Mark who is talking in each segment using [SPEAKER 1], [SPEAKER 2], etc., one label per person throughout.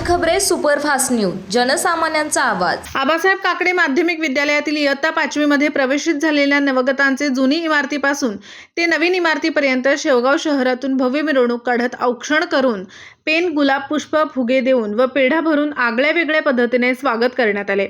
[SPEAKER 1] खबरे superfast news जनसामान्यांचा आवाज.
[SPEAKER 2] आबासाहेब काकडे माध्यमिक विद्यालयातील इयत्ता पाचवीमध्ये प्रवेशित झालेल्या नवगतांचे जुनी इमारतीपासून ते नवीन इमारतीपर्यंत शेवगाव शहरातून भव्य मिरवणूक काढत औक्षण करून पेन गुलाब पुष्प फुगे देऊन व पेढा भरून आगळ्या वेगळ्या पद्धतीने स्वागत करण्यात आले.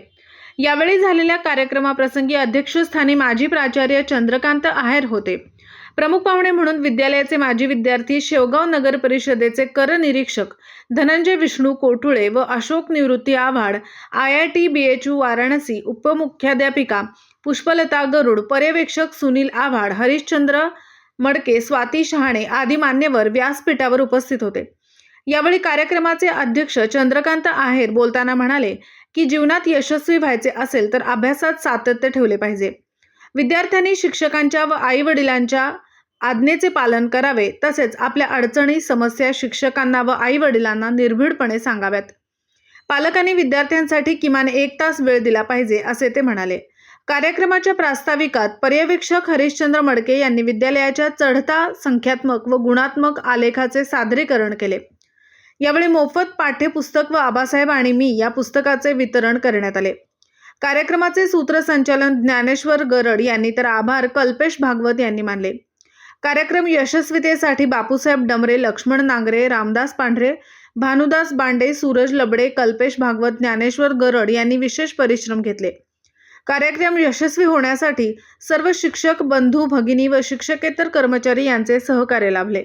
[SPEAKER 2] यावेळी झालेल्या कार्यक्रमाप्रसंगी अध्यक्षस्थानी माजी प्राचार्य चंद्रकांत आहेर होते. प्रमुख पाहुणे म्हणून विद्यालयाचे माजी विद्यार्थी शेवगाव नगर परिषदेचे कर निरीक्षक धनंजय विष्णू कोटुळे व Ashok Nivrutti Avhad I I T B H U Varanasi उपमुख्याध्यापिका Pushpalata Garud पर्यवेक्षक सुनील आव्हाड हरिश्चंद्र मडके स्वाती शहाणे आदी मान्यवर व्यासपीठावर उपस्थित होते. यावेळी कार्यक्रमाचे अध्यक्ष चंद्रकांत आहेर बोलताना म्हणाले की जीवनात यशस्वी व्हायचे असेल तर अभ्यासात सातत्य ठेवले पाहिजे. विद्यार्थ्यांनी शिक्षकांच्या व आई वडिलांच्या आज्ञेचे पालन करावे तसेच आपल्या अडचणी समस्या शिक्षकांना व आई वडिलांना निर्भीडपणे सांगाव्यात. पालकांनी विद्यार्थ्यांसाठी किमान एक तास वेळ दिला पाहिजे असे ते म्हणाले. कार्यक्रमाच्या प्रास्ताविकात पर्यवेक्षक हरिश्चंद्र मडके यांनी विद्यालयाच्या चढता संख्यात्मक व गुणात्मक आलेखाचे सादरीकरण केले. यावेळी मोफत पाठ्यपुस्तक व आबासाहेब आणि मी या पुस्तकाचे वितरण करण्यात आले. कार्यक्रमाचे सूत्रसंचालन ज्ञानेश्वर गरड यांनी तर आभार कल्पेश भागवत यांनी मानले. कार्यक्रम यशस्वीतेसाठी बापूसाहेब डमरे लक्ष्मण नांगरे रामदास पांढरे भानुदास बांडे सूरज लबडे कल्पेश भागवत ज्ञानेश्वर गरड यांनी विशेष परिश्रम घेतले. कार्यक्रम यशस्वी होण्यासाठी सर्व शिक्षक बंधू भगिनी व शिक्षकेतर कर्मचारी यांचे सहकार्य लाभले.